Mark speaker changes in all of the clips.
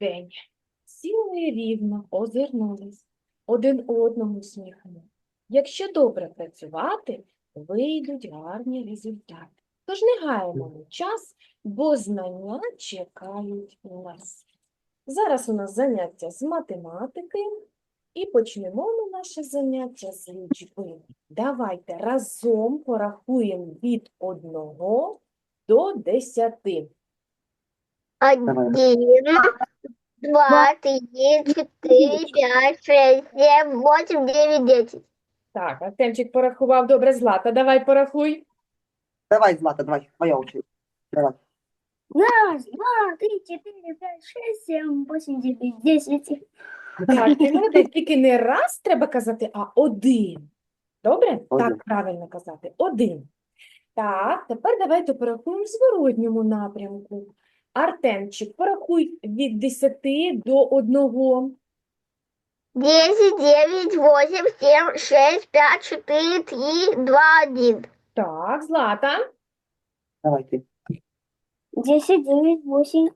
Speaker 1: день. Сіли рівно, озирнулись, один одному сміхнули. Якщо добре працювати, вийдуть гарні результати. Тож не гаємо час, бо знання чекають нас. Зараз у нас заняття з математики, і почнемо ми наше заняття з лічби. Давайте разом порахуємо від 1 до 10.
Speaker 2: Один, два, три, четыре, пять, шесть, семь, восемь, девять, десять.
Speaker 1: Так, Артемчик порахував. Добре, Злата, давай порахуй.
Speaker 3: Давай, Злата, давай, твоя очередь. Давай.
Speaker 2: Раз, два, три, четыре, пять, шесть, семь, восемь, девять, десять.
Speaker 1: Так, ти молодець, тільки не раз треба казати, а один. Добре?
Speaker 3: Один.
Speaker 1: Так, правильно казати. Один. Так, тепер давайте порахуємо в зворотньому напрямку. Артемчик, порахуй від 10 до 1.
Speaker 2: Десять, девять, восемь, семь, шесть, пять, четыре, три, два, один.
Speaker 1: Так, Злата.
Speaker 3: Давай ты.
Speaker 2: Десять, девять, восемь,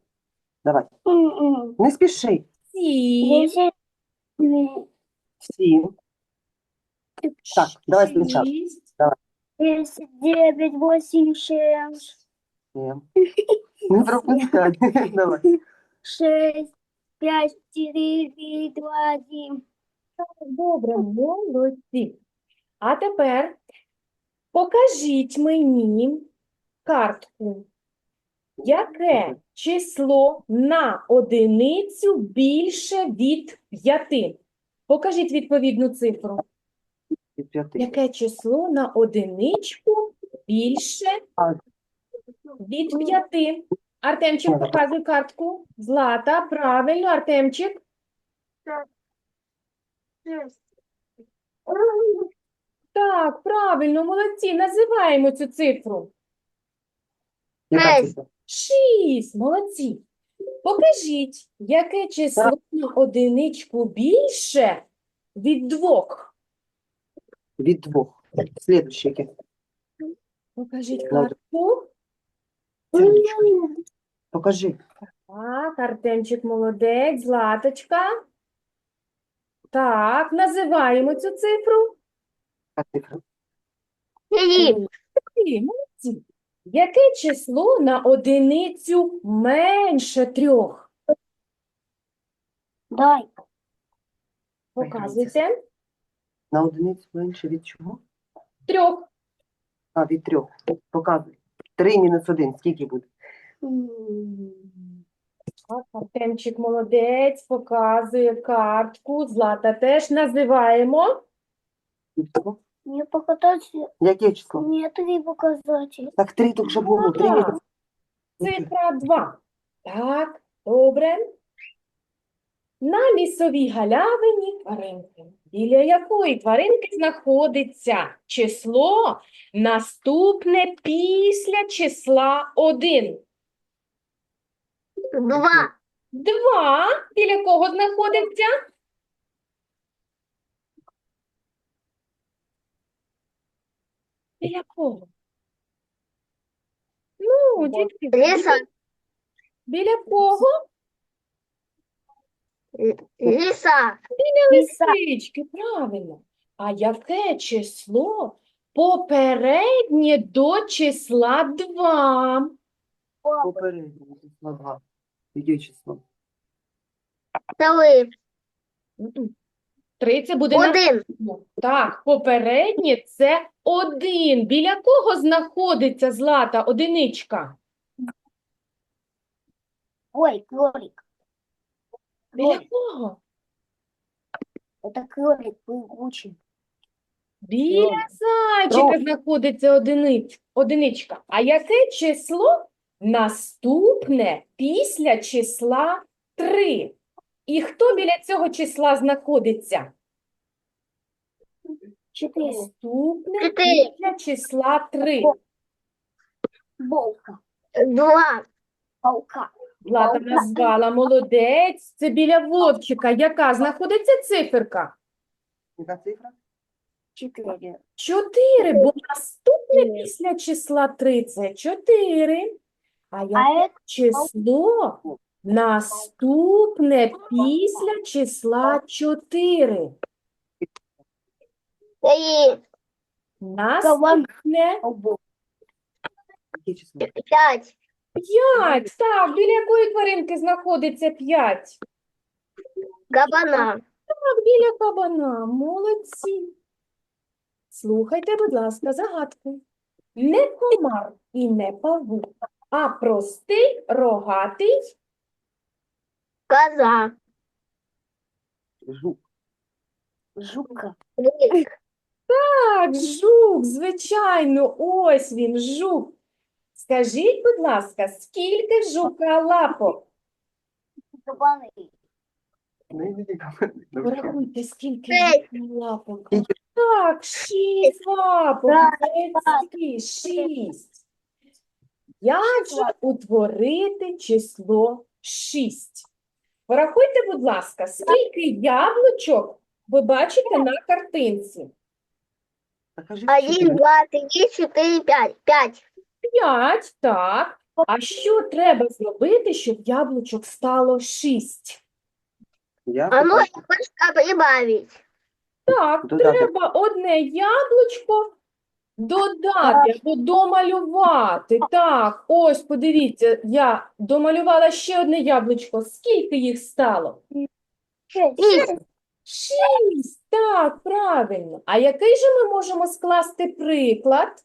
Speaker 3: Давай. Не спеши.
Speaker 1: 7.
Speaker 2: десять,
Speaker 3: Сім. Так, давай спочатку.
Speaker 1: 6.
Speaker 2: десять, девять, восемь, шесть,
Speaker 3: Сім. Не пропускай. Давай.
Speaker 2: шесть, пять, четыре, два, один.
Speaker 1: Добре, молодці. А тепер покажіть мені картку. Яке число на одиницю більше від п'яти? Покажіть відповідну цифру.
Speaker 3: Від п'яти.
Speaker 1: Яке число на одиничку більше
Speaker 3: А.
Speaker 1: від п'яти? Артемчик,
Speaker 3: Ага.
Speaker 1: показуй картку. Злата, правильно, Артемчик. Так, правильно, молодці. Називаємо цю цифру.
Speaker 3: Яка
Speaker 1: Шість, молодці. Покажіть, яке число на одиничку більше від двох?
Speaker 3: Від двох. Слідуще яке?
Speaker 1: Покажіть
Speaker 3: Ладно.
Speaker 1: Картку.
Speaker 3: Покажи.
Speaker 1: Так, Артемчик молодець, Златочка. Так, називаємо цю цифру.
Speaker 3: Яка цифра?
Speaker 1: Молодці. Яке число на одиницю менше трьох?
Speaker 2: Дай.
Speaker 1: Показуйте.
Speaker 3: На одиницю менше від чого?
Speaker 1: Трьох.
Speaker 3: А, від трьох. Показуй. Три мінус один. Скільки буде?
Speaker 1: Так, Артемчик молодець, показує картку. Злата теж називаємо.
Speaker 2: Мне показать,
Speaker 3: Яке число?
Speaker 2: мне три показателя.
Speaker 3: Так три тут вже було. Мінус.
Speaker 1: Цифра 2. Так, добре. На лісовій галявині тваринки. Біля якої тваринки знаходиться число наступне після числа 1.
Speaker 2: Два.
Speaker 1: 2. Біля кого знаходиться? Біля кого? Ну, дітки, біля кого?
Speaker 2: Лиса.
Speaker 1: Лисички, правильно. А яке число попереднє до числа 2?
Speaker 3: Попереднє число два. Яке число?
Speaker 2: Второй.
Speaker 1: Три це буде
Speaker 2: Один.
Speaker 1: наступно. Так, попереднє це один. Біля кого знаходиться злата одиничка?
Speaker 2: Ой, кролик.
Speaker 1: Біля кого?
Speaker 2: Это кролик прыгучий.
Speaker 1: Біля
Speaker 3: Кролик.
Speaker 1: зайчика
Speaker 3: Кролик.
Speaker 1: знаходиться одиниць, одиничка. А яке число наступне після числа 3? І хто біля цього числа знаходиться?
Speaker 2: Четыре.
Speaker 1: Наступне
Speaker 2: Чотири.
Speaker 1: після числа 3.
Speaker 2: Волка. Два. Волка.
Speaker 1: Влада назвала молодець. Це біля вовчика. Яка знаходиться циферка?
Speaker 3: Яка цифра?
Speaker 2: Четыре.
Speaker 1: 4, бо наступне після числа 3 це 4. А яке число Наступне після числа 4.
Speaker 2: Три,
Speaker 1: Наступне
Speaker 3: число?
Speaker 2: Пять,
Speaker 1: Так, біля якої тваринки знаходиться 5?
Speaker 2: кабана,
Speaker 1: Так, біля кабана. Молодці. Слухайте, будь ласка, загадку. Не комар і не павук, а простий рогатий
Speaker 2: коза,
Speaker 3: Жук.
Speaker 2: жука,
Speaker 1: Так, жук, звичайно, ось він, жук. Скажіть, будь ласка, скільки в жука лапок?
Speaker 3: кабани.
Speaker 1: Порахуйте, скільки в жука лапок. Так, шість лапок, молодці, шість. Як же утворити число шість? Порахуйте, будь ласка, скільки яблучок ви бачите на картинці?
Speaker 2: Один, два, три, четыре, пять, пять,
Speaker 1: П'ять, так. А що треба зробити, щоб яблучок стало шість?
Speaker 3: Я
Speaker 2: а ну
Speaker 3: покажу.
Speaker 2: немножко прибавить,
Speaker 1: Так,
Speaker 3: Додати.
Speaker 1: треба одне яблучко додати або домалювати. Так, ось, подивіться, я домалювала ще одне яблучко. Скільки їх стало?
Speaker 2: шесть,
Speaker 1: Шість. Так, правильно. А який же ми можемо скласти приклад?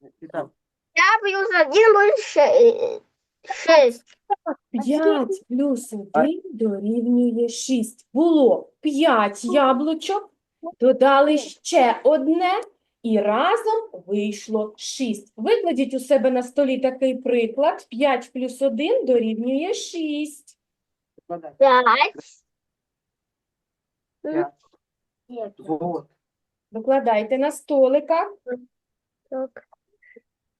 Speaker 3: Ти там.
Speaker 2: Я плюс один будет шесть,
Speaker 1: 5 плюс 1 дорівнює 6. Було 5 яблучок, додали ще одне, і разом вийшло 6. Викладіть у себе на столі такий приклад. 5 плюс 1 дорівнює 6.
Speaker 2: Пять,
Speaker 3: П'ять.
Speaker 1: Викладайте на столиках.
Speaker 2: так,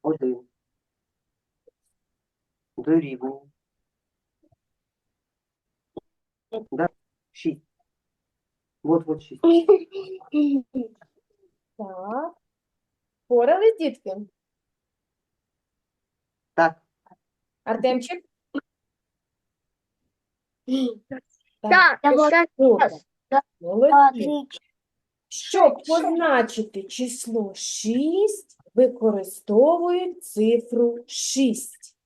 Speaker 3: Один. Дорівнює. Да? Шість. Вот, вот шість.
Speaker 1: Так. Порались, дітки?
Speaker 3: Так.
Speaker 1: Артемчик?
Speaker 2: так,
Speaker 1: Добре.
Speaker 2: Так.
Speaker 1: Молодці. Щоб позначити число 6, використовують цифру 6.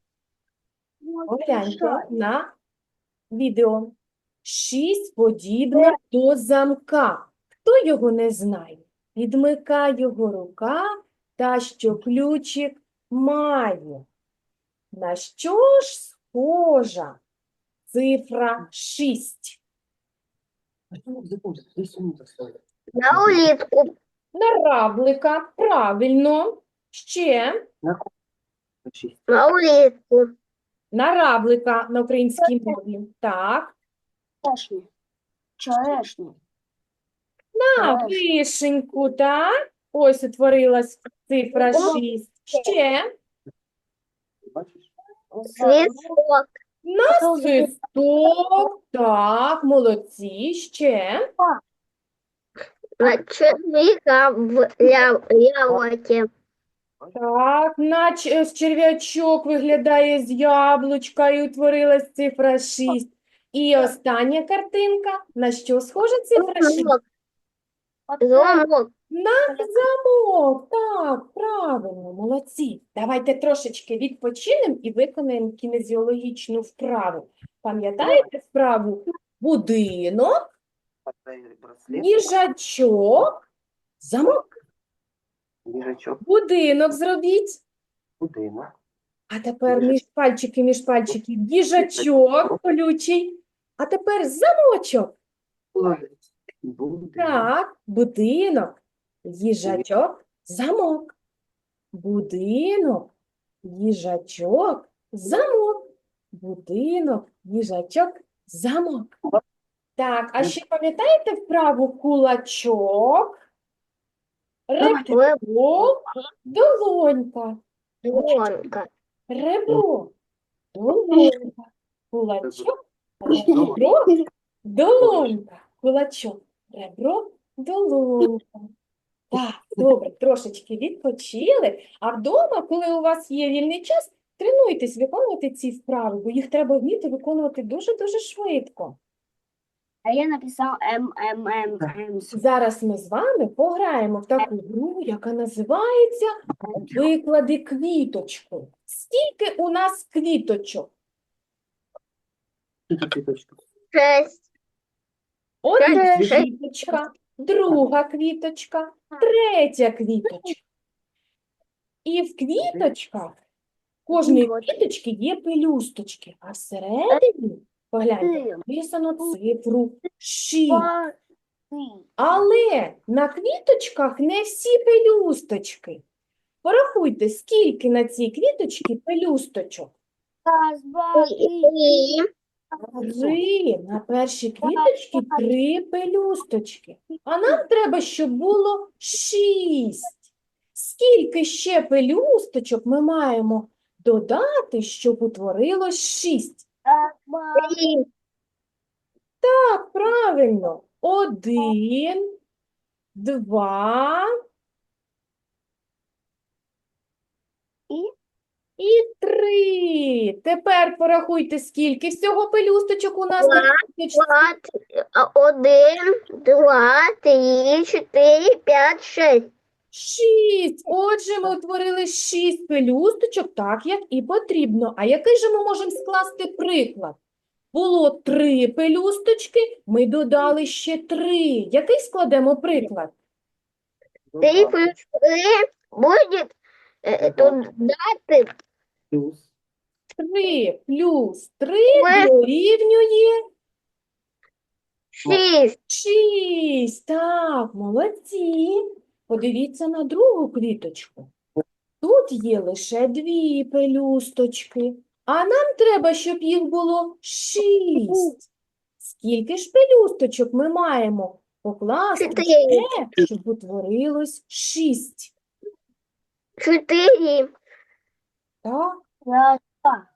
Speaker 1: Погляньте на відео. 6 подібне до замка. Хто його не знає? Відмика його рука, та що ключик має. На що ж схожа цифра 6?
Speaker 3: Секунду, десь минута стоїть.
Speaker 2: на улитку,
Speaker 1: На равлика, правильно. Ще
Speaker 3: На кого?
Speaker 2: На
Speaker 1: равлика на українській мові. Так.
Speaker 2: черешню,
Speaker 1: На вишеньку, так? Ось утворилась цифра
Speaker 2: О.
Speaker 1: 6. Ще
Speaker 2: свисток,
Speaker 1: на свисток. Так, молодці. Ще
Speaker 2: на червяка в я- яблоке,
Speaker 1: так, на з черв'ячок виглядає з яблучка і утворилась цифра 6. І остання картинка. На що схожа цифра 6?
Speaker 2: замок,
Speaker 1: На замок, так, правильно, молодці. Давайте трошечки відпочинемо і виконаємо кінезіологічну вправу. Пам'ятаєте вправу? Будинок, їжачок, замок,
Speaker 3: Їжачок.
Speaker 1: будинок зробіть.
Speaker 3: Будинок.
Speaker 1: А тепер між пальчики, між пальчиків їжачок колючий. А тепер замочок.
Speaker 3: Будинок.
Speaker 1: Так, будинок, їжачок, замок. Будинок, їжачок, замок. Будинок, їжачок, замок. Так, а ще пам'ятаєте вправу кулачок, ребро, долонька,
Speaker 2: гонка,
Speaker 1: ребро, долонька, кулачок, ребро, долонька, кулачок, ребро, долонька. Так, добре, трошечки відпочили. А вдома, коли у вас є вільний час, Тренуйтесь виконувати ці вправи, бо їх треба вміти виконувати дуже-дуже швидко.
Speaker 2: А я написал М, М, М, М.
Speaker 1: Зараз ми з вами пограємо в таку гру, яка називається Виклади квіточку. Скільки у нас квіточок?
Speaker 2: Шесть.
Speaker 1: Одна
Speaker 2: Шесть.
Speaker 1: квіточка, друга квіточка, третя квіточка. І в квіточках кожної квіточки є пелюсточки, а всередині, погляньте, написано цифру 6. Але на квіточках не всі пелюсточки. Порахуйте, скільки на цій квіточці пелюсточок.
Speaker 2: Раз, два, три.
Speaker 1: Три. На першій квіточці три пелюсточки. А нам треба, щоб було шість. Скільки ще пелюсточок ми маємо додати, щоб утворилось шість?
Speaker 2: Три.
Speaker 1: Так, правильно. Один, два
Speaker 2: І?
Speaker 1: і три. Тепер порахуйте, скільки всього пелюсточок у нас
Speaker 2: Два. Два, один, два, три, чотири, п'ять, шесть.
Speaker 1: Шість. Отже, ми утворили шість пелюсточок, так як і потрібно. А який же ми можемо скласти приклад? Було три пелюсточки, ми додали ще три. Який складемо приклад?
Speaker 2: Три плюс три будет э, тут даты
Speaker 3: Плюс.
Speaker 1: Три плюс три
Speaker 2: Ми-
Speaker 1: дорівнює
Speaker 2: шесть.
Speaker 1: шість. Так, молодці. Подивіться на другу квіточку. Тут є лише дві пелюсточки, а нам треба, щоб їх було шість. Скільки ж пелюсточок ми маємо покласти те, щоб утворилось шість?
Speaker 2: Четыре.
Speaker 1: Так,
Speaker 2: Раз,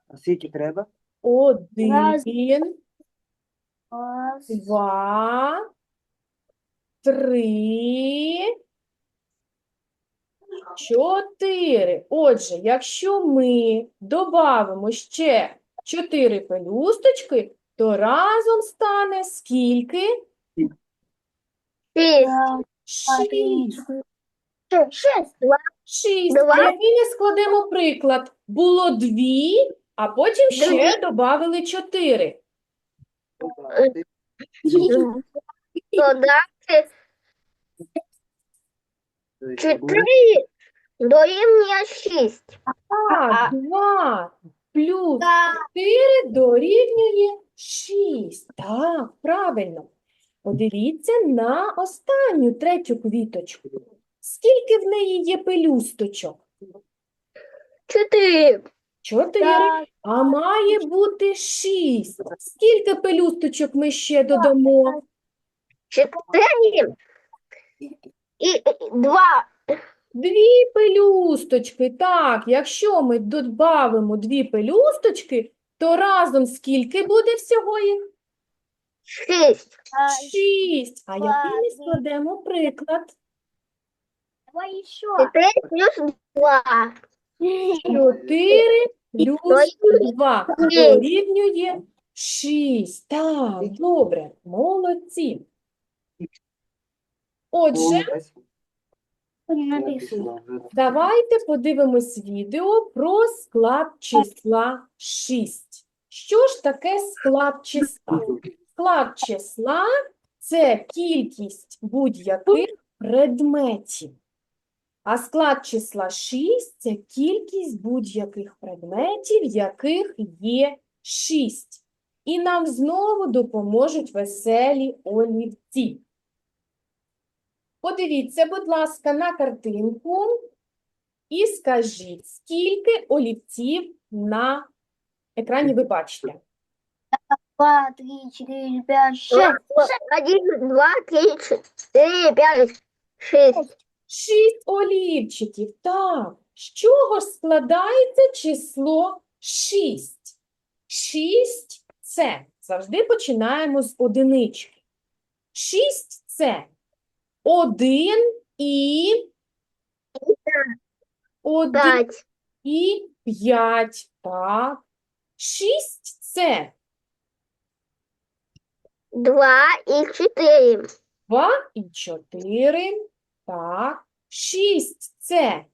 Speaker 3: А скільки треба?
Speaker 1: один,
Speaker 2: два,
Speaker 1: два, три, чотири. Отже, якщо ми додамо ще чотири пелюсточки, то разом стане скільки?
Speaker 2: шесть.
Speaker 1: Шість.
Speaker 2: Шесть. Два.
Speaker 1: Шість.
Speaker 2: Два.
Speaker 1: Ми складемо приклад? Було дві, а потім ще
Speaker 2: Дві.
Speaker 1: додали чотири.
Speaker 3: Додати.
Speaker 2: Додати
Speaker 3: Тобто
Speaker 2: чотири дорівнює шість.
Speaker 1: Так, два плюс чотири дорівнює шість. Так, правильно. Подивіться на останню третю квіточку. Скільки в неї є пелюсточок?
Speaker 2: Чотири.
Speaker 1: Чотири. А має бути шість. Скільки пелюсточок ми ще додамо?
Speaker 2: Чотири. І і два.
Speaker 1: Дві пелюсточки. Так, якщо ми додамо дві пелюсточки, то разом скільки буде всього їх?
Speaker 2: Шість.
Speaker 1: Шість. А який ми складемо приклад?
Speaker 2: Чотири плюс два.
Speaker 1: Чотири плюс два
Speaker 2: шість.
Speaker 1: дорівнює шість. Так, добре, молодці. Отже.
Speaker 3: Написано
Speaker 1: давайте подивимось відео про склад числа 6. Що ж таке склад числа? Склад числа – це кількість будь-яких предметів. А склад числа 6 – це кількість будь-яких предметів, яких є 6. І нам знову допоможуть веселі олівці. Подивіться, будь ласка, на картинку і скажіть, скільки олівців на екрані ви бачите?
Speaker 2: Два, три, четыре, пять, шесть. Один, два, три, четыре, пять, шесть.
Speaker 1: Шість олівчиків. Так. З чого ж складається число 6? 6 – це завжди починаємо з одинички. 6 – це 1 і 1
Speaker 2: Пять.
Speaker 1: і 5. Так. 6 це
Speaker 2: Два и четыре.
Speaker 1: 2 і 4. Так. 6 це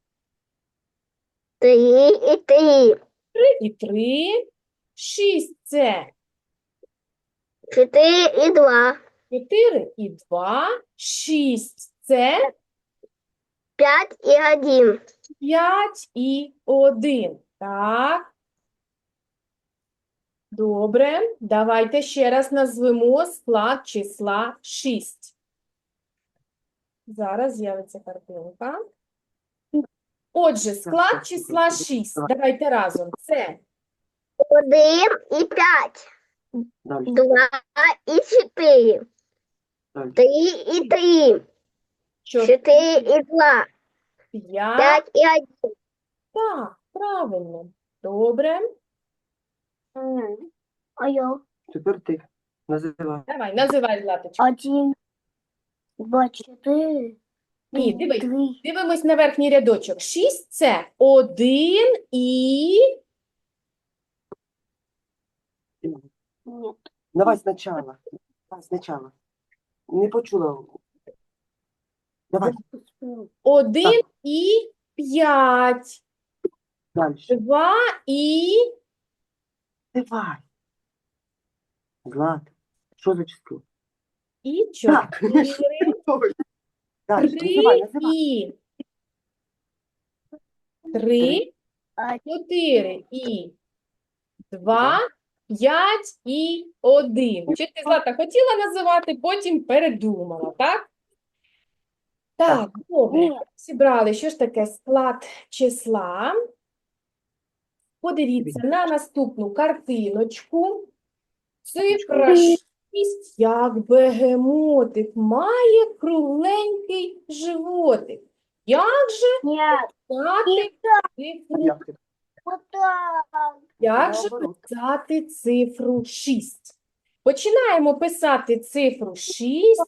Speaker 2: Три и три.
Speaker 1: 3 і 3. 6 це
Speaker 2: Четыре и два.
Speaker 1: 4 і 2. 6 це
Speaker 2: Пять и один.
Speaker 1: 5 і 1. Так. Добре. Давайте ще раз назвемо склад числа 6. Зараз з'явиться картинка. Отже, склад числа 6. Давайте разом. Це
Speaker 2: Один и пять.
Speaker 3: Далі.
Speaker 2: Два и четыре.
Speaker 3: Далі.
Speaker 2: Три и три.
Speaker 1: 4,
Speaker 2: Четыре и два.
Speaker 1: 5.
Speaker 2: Пять и один.
Speaker 1: Так, правильно. Добре.
Speaker 2: А я?
Speaker 3: Тепер ти називай.
Speaker 1: Давай, називай Златочку.
Speaker 2: Один, два, четыре,
Speaker 1: Ні, дивись.
Speaker 2: три.
Speaker 1: Дивимось на верхній рядочок. 6 – це 1 і...
Speaker 3: Давай спочатку. Давай спочатку. Не почула. Давай,
Speaker 1: 1 і 5.
Speaker 3: далі.
Speaker 1: 2 і...
Speaker 3: Давай. Злата, що за число?
Speaker 1: І
Speaker 3: Так.
Speaker 1: 4.
Speaker 3: Далі,
Speaker 1: 3
Speaker 3: називай, називай.
Speaker 1: і... 3,
Speaker 2: А,
Speaker 1: 4 і 2, 5 і 1. Чи ти, Злата, хотіла називати, потім передумала, так? Так, добре. Зібрали, що ж таке склад числа. Подивіться на наступну картиночку. Цифра 6, як бегемотик, має кругленький животик. Як же
Speaker 2: Нет,
Speaker 1: писати цифру,
Speaker 3: Як
Speaker 1: же писати цифру 6? Починаємо писати цифру 6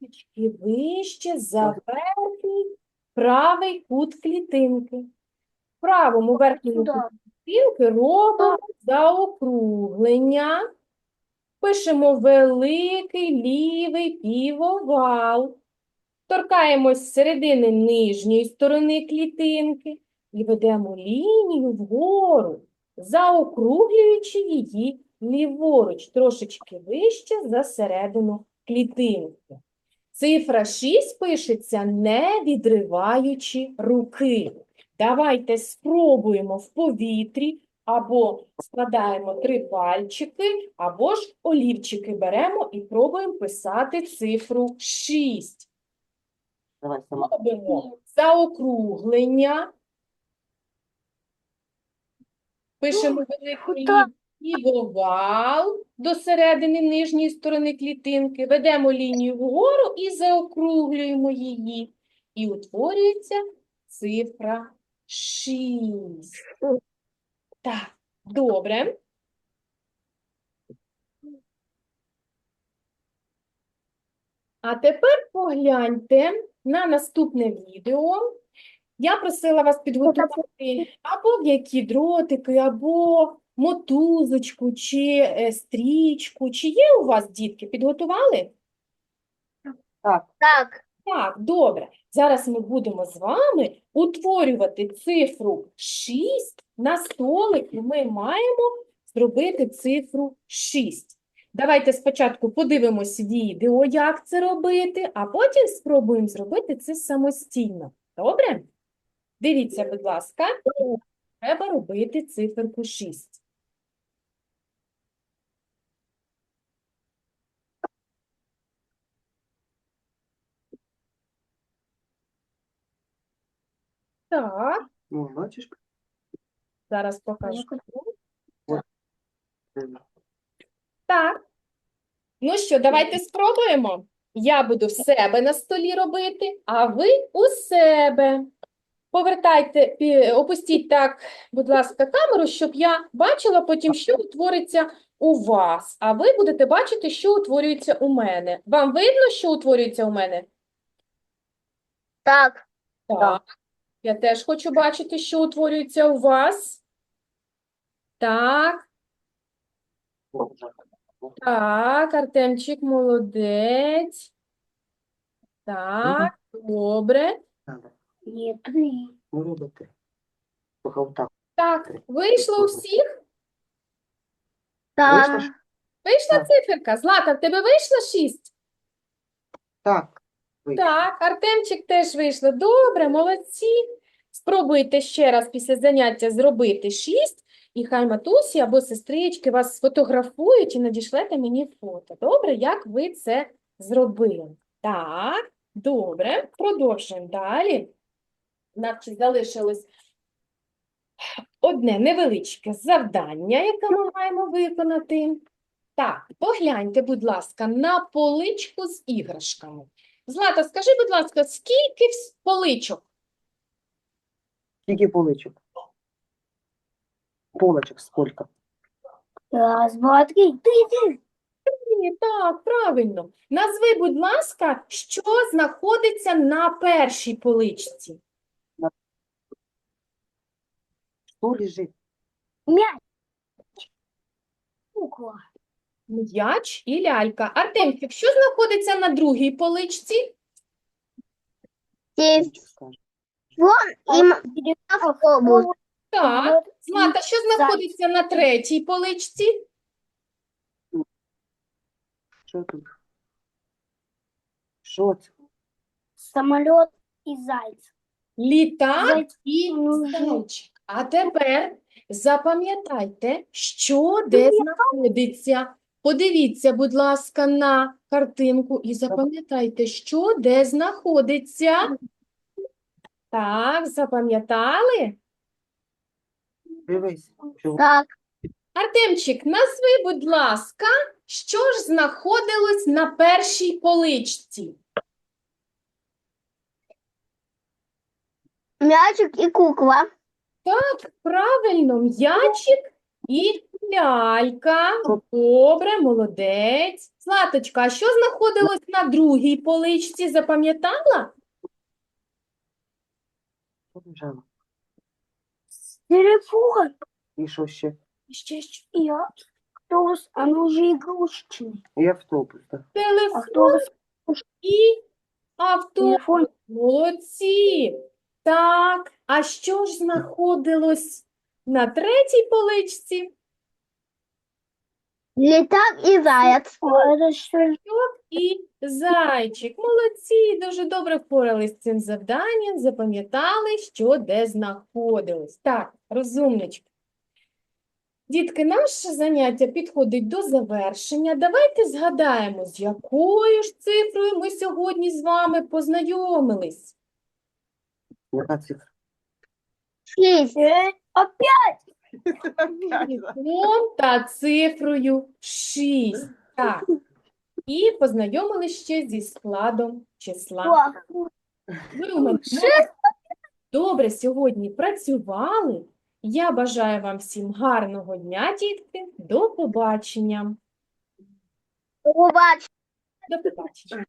Speaker 1: трішечки вище за верхній правий кут клітинки. В правому верхньому куті клітинки робимо заокруглення. Пишемо великий лівий півовал. Торкаємось з середини нижньої сторони клітинки і ведемо лінію вгору, заокруглюючи її ліворуч, трошечки вище за середину клітинки. Цифра 6 пишеться не відриваючи руки. Давайте спробуємо в повітрі або складаємо три пальчики, або ж олівчики беремо і пробуємо писати цифру 6.
Speaker 3: Давай.
Speaker 1: Робимо заокруглення. Пишемо великий
Speaker 2: так.
Speaker 1: лівовал до середини нижньої сторони клітинки, ведемо лінію вгору і заокруглюємо її. І утворюється цифра 6. Так, добре. А тепер погляньте на наступне відео. Я просила вас підготувати або м'які дротики, або мотузочку, чи е, стрічку. Чи є у вас, дітки, підготували?
Speaker 3: Так,
Speaker 2: Так,
Speaker 1: Так, добре. Зараз ми будемо з вами утворювати цифру 6 на столику. Ми маємо зробити цифру 6. Давайте спочатку подивимось відео, як це робити, а потім спробуємо зробити це самостійно. Добре? Дивіться, будь ласка, треба робити циферку 6. Так,
Speaker 3: бачиш?
Speaker 1: зараз покажу. Так. Ну що, давайте спробуємо. Я буду в себе на столі робити, а ви у себе. Повертайте, опустіть так, будь ласка, камеру, щоб я бачила потім, що утвориться у вас, а ви будете бачити, що утворюється у мене. Вам видно, що утворюється у мене?
Speaker 2: так.
Speaker 1: Так. Я теж хочу бачити, що утворюється у вас. Так, так, Артемчик, молодець. Так, добре.
Speaker 2: Нет, три.
Speaker 3: Ну, робите. Слухай, отак.
Speaker 1: Так, вийшло у всіх?
Speaker 2: Так.
Speaker 3: ж?
Speaker 1: Вийшла
Speaker 3: Так.
Speaker 1: циферка? Злата, в тебе вийшло шість?
Speaker 3: Так. Вийшло.
Speaker 1: Так, Артемчик теж вийшло. Добре, молодці. Спробуйте ще раз після заняття зробити шість, і хай матусі або сестрички вас сфотографують і надішлете мені фото. Добре, як ви це зробили? Так, добре, продовжуємо далі. У нас залишилось одне невеличке завдання, яке ми маємо виконати. Так, погляньте, будь ласка, на поличку з іграшками. Злата, скажи, будь ласка, скільки поличок?
Speaker 3: Скільки поличок? Полочок скільки?
Speaker 2: Раз, два, три. Три.
Speaker 1: Ні, так, правильно. Назви, будь ласка, що знаходиться на першій поличці?
Speaker 3: Що лежить?
Speaker 2: Мяч. Кукла.
Speaker 1: М'яч і лялька. Артемчик, що знаходиться на другій поличці?
Speaker 2: Вон и автобус.
Speaker 1: Так. Злата, що знаходиться на третій поличці?
Speaker 3: Що тут? Що це?
Speaker 2: Самолет и зайц.
Speaker 1: Літак і
Speaker 2: Мгм.
Speaker 1: А тепер запам'ятайте, що де знаходиться. Подивіться, будь ласка, на картинку і запам'ятайте, що де знаходиться. Так, запам'ятали?
Speaker 3: Дивись.
Speaker 2: Так.
Speaker 1: Артемчик, назви, будь ласка, що ж знаходилось на першій поличці?
Speaker 2: Мячик и кукла.
Speaker 1: Так, правильно, м'ячик і лялька. Добре, молодець. Златочка, а що знаходилось на другій поличці, запам'ятала?
Speaker 3: Що лежало?
Speaker 2: Телефон.
Speaker 3: І що ще?
Speaker 1: Ще що?
Speaker 2: И автобус, оно уже игрушечный.
Speaker 3: І автобус, так.
Speaker 1: Телефон
Speaker 2: Автобус,
Speaker 1: і авто.
Speaker 2: телефон.
Speaker 1: Молодці. Так, а що ж знаходилось на третій поличці?
Speaker 2: Летак и заяц. Это
Speaker 1: і зайчик. Молодці, дуже добре впорались з цим завданням, запам'ятали, що де знаходились. Так, розумнички. Дітки, наше заняття підходить до завершення. Давайте згадаємо, з якою ж цифрою ми сьогодні з вами познайомились.
Speaker 3: Яка цифра?
Speaker 2: Шесть.
Speaker 1: Числом та цифрою 6. Так. І познайомились ще зі складом числа. Ви у мене добре сьогодні працювали. Я бажаю вам всім гарного дня, дітки. До побачення.
Speaker 2: Убач.
Speaker 1: До побачення.